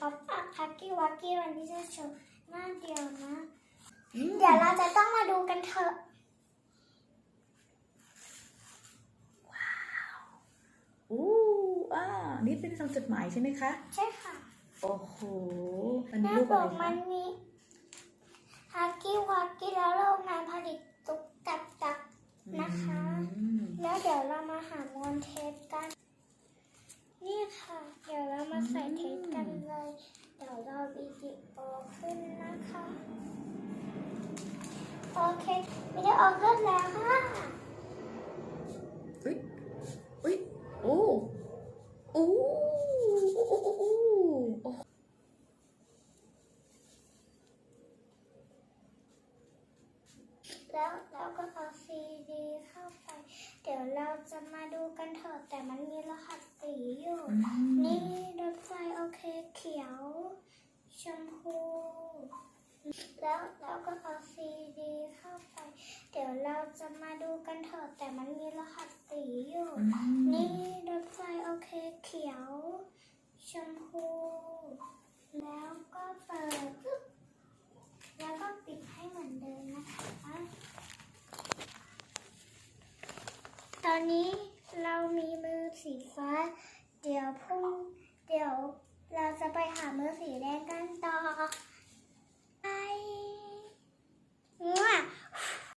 ป๊อปอัพคักกี้วักกี้วันนี้จะโชว์หน้าเดียวนะ เดี๋ยวเราจะต้องมาดูกันเถอะอู้อ่านี่เป็นทำจดหมายใช่ไหมคะ ใช่ค่ะ โอ้โห มันหมีน้ารูปปอะไรกมัคะนมีฮักกี้วักกี้แล้วโรงงานผลิตตุ๊กตาตักนะคะ อืมแล้วเดี๋ยวเรามาหามวนเทปกันนี่ค่ะ เดี๋ยวเรามาใส่เทปกันเลย เดี๋ยวเราวิดีโอขึ้นนะคะ โอเควิดีโอขึ้นแล้วค่ะอุ้ยอุ้ยโอ้โอ้โอ้โอ้โอ้โอ้โอ้แล้วเราก็เอาซีดีเข้าไป เดี๋ยวเราจะมาดูกันเถอะแต่มันมีรหัสสีอยู่อืมนี่รถไฟโอเคเขียว ชมพู แล้วเราก็เอาซีดีเข้าไป เดี๋ยวเราจะมาดูกันเถอะแต่มันมีรหัสสีอยู่อืมนี่รถไฟโอเคเขียว ชมพู แล้วก็เปิดปึ๊บแล้วก็ปิดให้เหมือนเดิมนะคะ ตอนนี้เรามีมือสีฟ้า